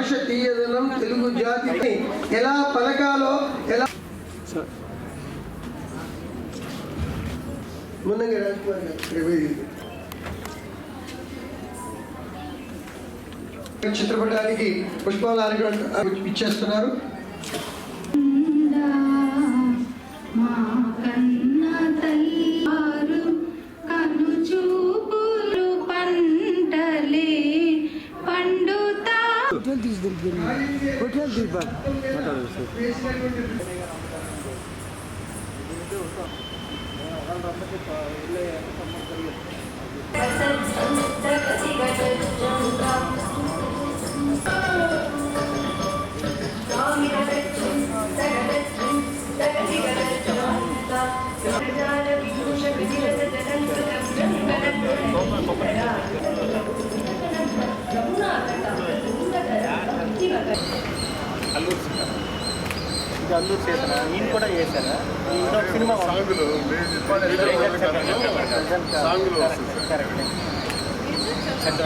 తెలుగు భాష తీయదనం తెలుగు జాతిని ఎలా పలకాలో ఎలా రాజకుమార్ గారు. చిత్రపటానికి పుష్పాలు ఇచ్చేస్తున్నారు dizdim beni. Otel değil bak. Ne? Thank you. Alluri Sita ఇది అల్లూరు సీతన ఈయన కూడా చేశారా? ఈయన ఒక సినిమా. కరెక్ట్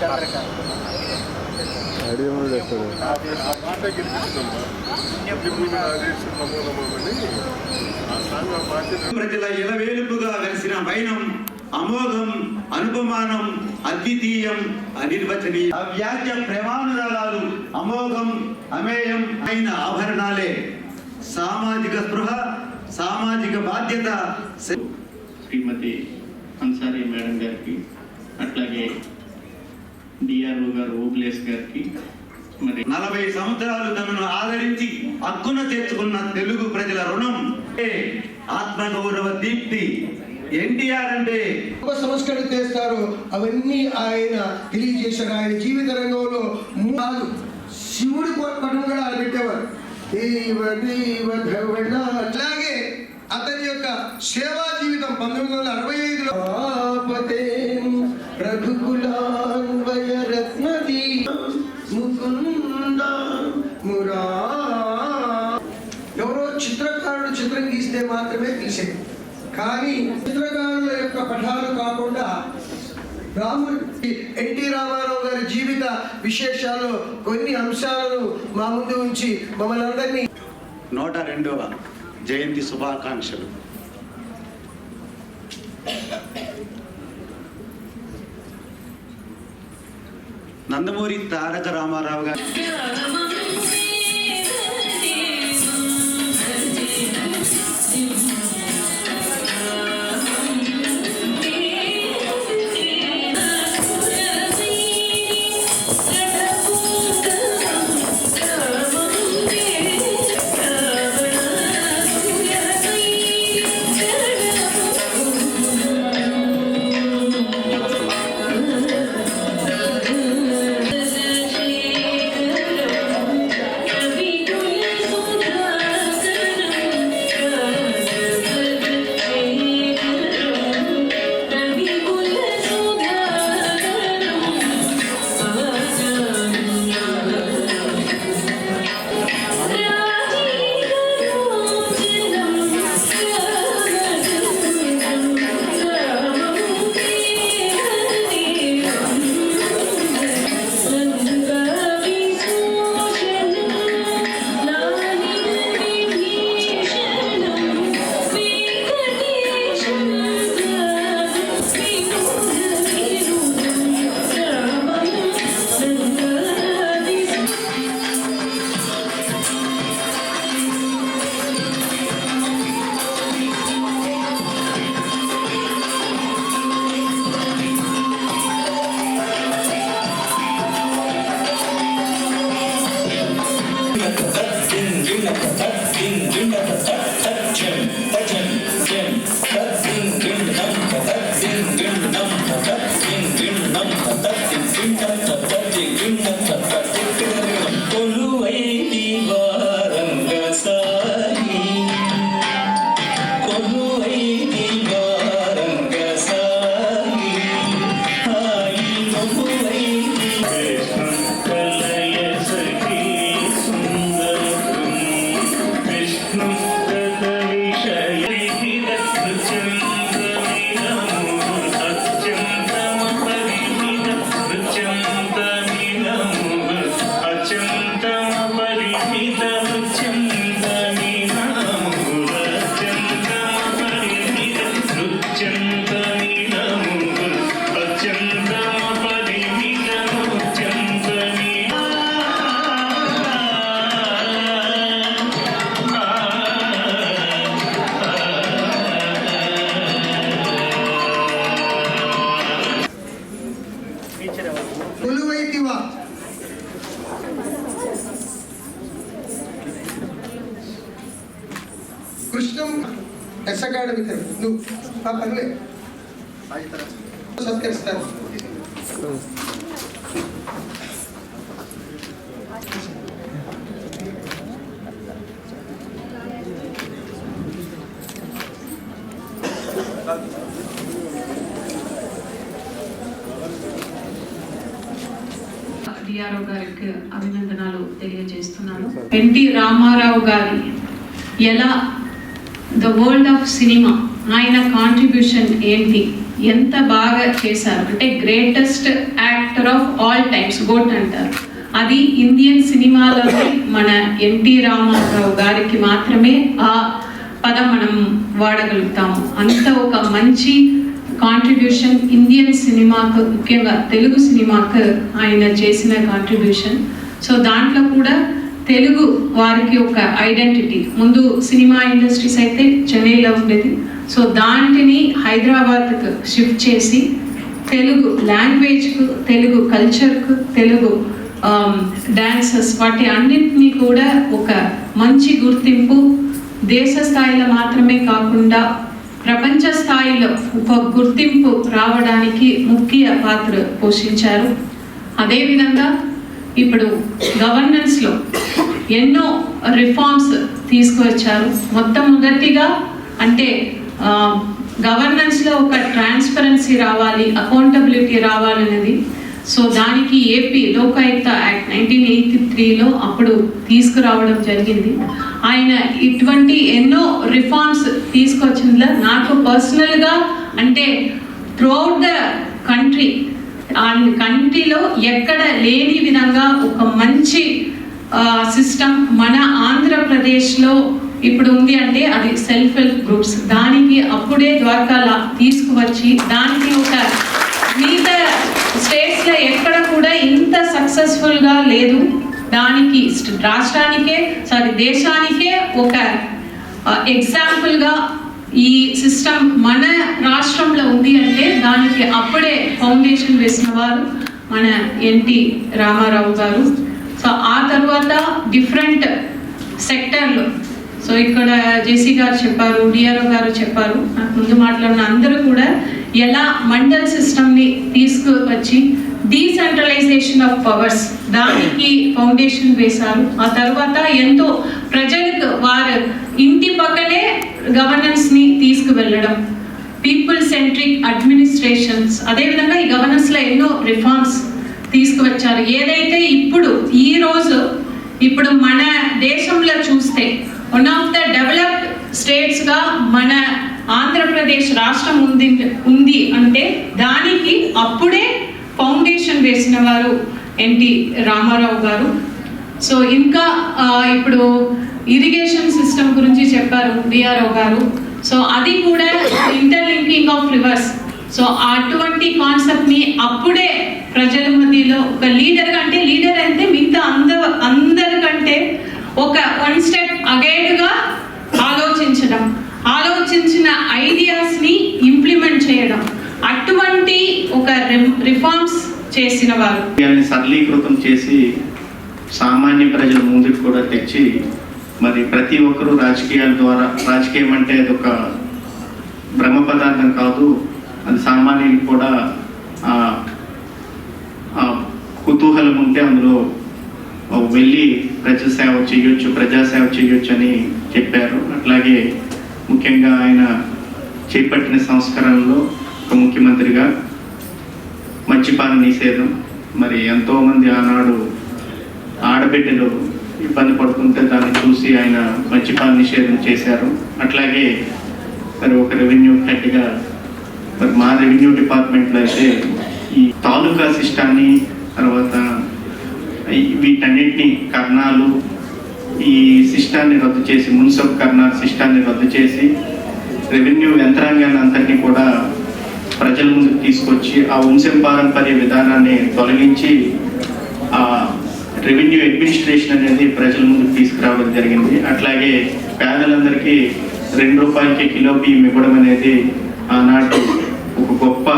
పాట ప్రజల ఇలవేలుపుగా వెలిసిన వైనం అమోఘం అనుపమానం అద్వితీయం అనిర్వచనీయ. అవ్యాజ్య ప్రేమానురాగాలు అమోఘం అమేయం అయిన ఆభరణాలే. సామాజిక స్పృహ సామాజిక బాధ్యత శ్రీమతి అన్సారీ మేడం గారికి అట్లాగే డిఆర్ఓ గారు ఓబ్లేస్ గారికి మరి నలభై సంవత్సరాలు తనను ఆదరించి హక్కున తెచ్చుకున్న తెలుగు ప్రజల రుణం ఏ ఆత్మగౌరవ దీప్తి. ఎన్టీఆర్ అంటే గొప్ప సంస్కరణ చేస్తారు. అవన్నీ ఆయన తెలియజేశారు. ఆయన జీవిత రంగంలో మూడు శివుడి పటం కూడా పెట్టేవారు. దేవ దేవ ధవళ. అట్లాగే అతని యొక్క సేవా జీవితం పంతొమ్మిది వందల అరవై ఐదులో ఆపతే రఘుకులాన్వయ రత్నదీ ముకుంద మురా. ఎవరో చిత్రకారుడు చిత్రం గీస్తే మాత్రమే తీసేది కానీ చిత్రకారుల యొక్క పఠాలు కాకుండా రాముడు ఎన్టీ రామారావు గారి జీవిత విశేషాలు కొన్ని అంశాలను మా ముందు ఉంచి మమ్మల్ని అందరినీ నూట రెండవ జయంతి శుభాకాంక్షలు. నందమూరి తారక రామారావు గారు income కృష్ణం అకాడమిక్ నువ్వు ఆ పర్లే. సత్కరిస్తారు. డిఆర్ఓ గారికి అభినందనలు తెలియజేస్తున్నాను. ఎన్టీ రామారావు గారి ఎలా ద వరల్డ్ ఆఫ్ సినిమా ఆయన కాంట్రిబ్యూషన్ ఏంటి? ఎంత బాగా చేశారు? అంటే greatest actor of all times GOAT అంటారు. అది ఇండియన్ సినిమాలో మన ఎన్టీ రామారావు గారికి మాత్రమే ఆ పదం మనం వాడగలుగుతాము. అంత ఒక మంచి కాంట్రిబ్యూషన్ ఇండియన్ సినిమాకు ముఖ్యంగా తెలుగు సినిమాకు ఆయన చేసిన కాంట్రిబ్యూషన్ సో దాంట్లో కూడా తెలుగు వారికి ఒక ఐడెంటిటీ. ముందు సినిమా ఇండస్ట్రీస్ అయితే చెన్నైలో ఉండేది. సో దాంటిని హైదరాబాద్కు షిఫ్ట్ చేసి తెలుగు లాంగ్వేజ్కు తెలుగు కల్చర్కు తెలుగు డాన్సెస్ వాటి అన్నింటినీ కూడా ఒక మంచి గుర్తింపు దేశ స్థాయిలో మాత్రమే కాకుండా ప్రపంచ స్థాయిలో ఒక గుర్తింపు రావడానికి ముఖ్య పాత్ర పోషించారు. అదేవిధంగా ఇప్పుడు గవర్నెన్స్లో ఎన్నో రిఫార్మ్స్ తీసుకువచ్చారు. మొట్టమొదటిగా అంటే గవర్నెన్స్లో ఒక ట్రాన్స్పరెన్సీ రావాలి అకౌంటబిలిటీ రావాలనేది. సో దానికి AP Lokayukta act nineteen eighty త్రీలో అప్పుడు తీసుకురావడం జరిగింది. ఆయన ఇటువంటి ఎన్నో రిఫార్మ్స్ తీసుకొచ్చిందిలో నాకు పర్సనల్గా అంటే త్రూఅవుట్ ద కంట్రీ కంట్రీలో ఎక్కడ లేని విధంగా ఒక మంచి సిస్టమ్ మన ఆంధ్రప్రదేశ్లో ఇప్పుడు ఉంది అంటే అది సెల్ఫ్ హెల్ప్ గ్రూప్స్ దానికి అప్పుడే ద్వారకాల తీసుకువచ్చి దానికి ఒక మిగతా స్టేట్స్లో ఎక్కడ కూడా ఇంత సక్సెస్ఫుల్గా లేదు. దానికి రాష్ట్రానికే సారీ దేశానికే ఒక ఎగ్జాంపుల్గా ఈ సిస్టమ్ మన రాష్ట్రంలో ఉంది అంటే దానికి అప్పుడే ఫౌండేషన్ వేసిన వారు మన ఎన్టీ రామారావు గారు. సో ఆ తర్వాత డిఫరెంట్ సెక్టర్లు సో ఇక్కడ జేసీ గారు చెప్పారు డిఆర్ఓ గారు చెప్పారు. నాకు ముందు మాట్లాడిన అందరూ కూడా ఎలా మండల్ సిస్టమ్ని తీసుకువచ్చి డీసెంట్రలైజేషన్ ఆఫ్ పవర్స్ దానికి ఫౌండేషన్ వేశారు. ఆ తర్వాత ఎంతో ప్రజలకు వారు ఇంటి పక్కనే గవర్నెన్స్ని తీసుకువెళ్ళడం పీపుల్ సెంట్రిక్ అడ్మినిస్ట్రేషన్స్ అదేవిధంగా ఈ గవర్నెన్స్లో ఎన్నో రిఫార్మ్స్ తీసుకువచ్చారు. ఏదైతే ఇప్పుడు ఈ రోజు ఇప్పుడు మన దేశంలో చూస్తే వన్ ఆఫ్ ద డెవలప్డ్ స్టేట్స్గా మన ఆంధ్రప్రదేశ్ రాష్ట్రం ఉంది ఉంది అంటే దానికి అప్పుడే ఫౌండేషన్ వేసిన వారు ఎన్టీ రామారావు గారు. సో ఇంకా ఇప్పుడు ఇరిగేషన్ సిస్టమ్ గురించి చెప్పారు డిఆర్ఓ గారు. సో అది కూడా ఇంటర్లింకింగ్ ఆఫ్ రివర్స్ సో అటువంటి కాన్సెప్ట్ని అప్పుడే ప్రజల మధ్యలో ఒక లీడర్ అంటే లీడర్ అంటే మిగతా అందరు అందరికంటే ఒక వన్ స్టెప్ అగైడ్గా ఆలోచించడం. ఆలోచించిన ఐడియాస్ని ఇంప్లిమెంట్ చేయడం. అటువంటి ఒక రిఫార్మ్స్ చేసిన వారు. సరళీకృతం చేసి సామాన్య ప్రజల ముందుకు కూడా తెచ్చి మరి ప్రతి ఒక్కరూ రాజకీయాల ద్వారా రాజకీయం అంటే అది ఒక భ్రమ పదార్థం కాదు అది సామాన్యులకు కూడా ఆ, కుతూహలం ఉంటే అందులో వెళ్ళి ప్రజా సేవ చేయొచ్చు ప్రజాసేవ చేయొచ్చు అని చెప్పారు. అట్లాగే ముఖ్యంగా ఆయన చేపట్టిన సంస్కరణలో ఒక ముఖ్యమంత్రిగా మద్యపాన నిషేధం మరి ఎంతోమంది ఆనాడు ఆడబిడ్డలు ఇబ్బంది పడుతుంటే దాన్ని చూసి ఆయన మద్యపాన నిషేధం చేశారు. అట్లాగే మరి ఒక రెవెన్యూ హెడ్గా మరి మా రెవెన్యూ డిపార్ట్మెంట్లో అయితే ఈ తాలూకా సిస్టాన్ని తర్వాత వీటన్నిటిని కర్ణాలు ఈ సిస్టాన్ని రద్దు చేసి మున్సిపల్ కర్ణాల సిస్టాన్ని రద్దు చేసి రెవెన్యూ యంత్రాంగాన్ని అంతటినీ కూడా ప్రజల ముందుకు తీసుకొచ్చి ఆ వంశం పారంపర్య విధానాన్ని తొలగించి ఆ రెవెన్యూ అడ్మినిస్ట్రేషన్ అనేది ప్రజల ముందుకు తీసుకురావడం జరిగింది. అట్లాగే పేదలందరికీ రెండు రూపాయలకి కిలో బియ్యం ఇవ్వడం అనేది ఆనాటి ఒక గొప్ప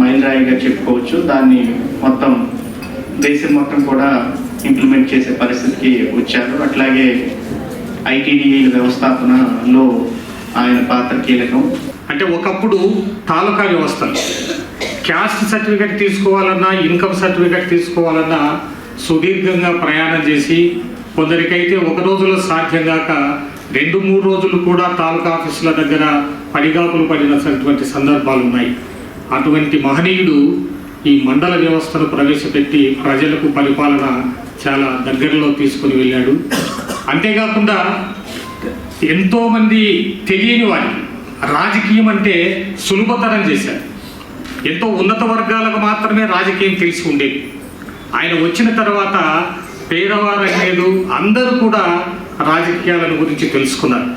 మైలురాయిగా చెప్పుకోవచ్చు. దాన్ని మొత్తం దేశం మొత్తం కూడా ఇంప్లిమెంట్ చేసే పరిస్థితికి వచ్చారు. అట్లాగే ఐటీడీఏ వ్యవస్థాపనలో ఆయన పాత్ర కీలకం. అంటే ఒకప్పుడు తాలూకా వ్యవస్థలు. క్యాస్ట్ సర్టిఫికేట్ తీసుకోవాలన్నా ఇన్కమ్ సర్టిఫికేట్ తీసుకోవాలన్నా సుదీర్ఘంగా ప్రయాణం చేసి కొందరికైతే ఒక రోజులో సాధ్యం కాక రెండు మూడు రోజులు కూడా తాలూకా ఆఫీసుల దగ్గర పడిగాపులు పడినటువంటి సందర్భాలు ఉన్నాయి. అటువంటి మహనీయుడు ఈ మండల వ్యవస్థను ప్రవేశపెట్టి ప్రజలకు పరిపాలన చాలా దగ్గరలో తీసుకుని వెళ్ళాడు. అంతేకాకుండా ఎంతోమంది తెలియని వారికి రాజకీయం అంటే సులభతరం చేశారు. ఎంతో ఉన్నత వర్గాలకు మాత్రమే రాజకీయం తెలిసి ఉండేది. ఆయన వచ్చిన తర్వాత పేదవారు లేదు అందరూ కూడా రాజకీయాలను గురించి తెలుసుకున్నారు.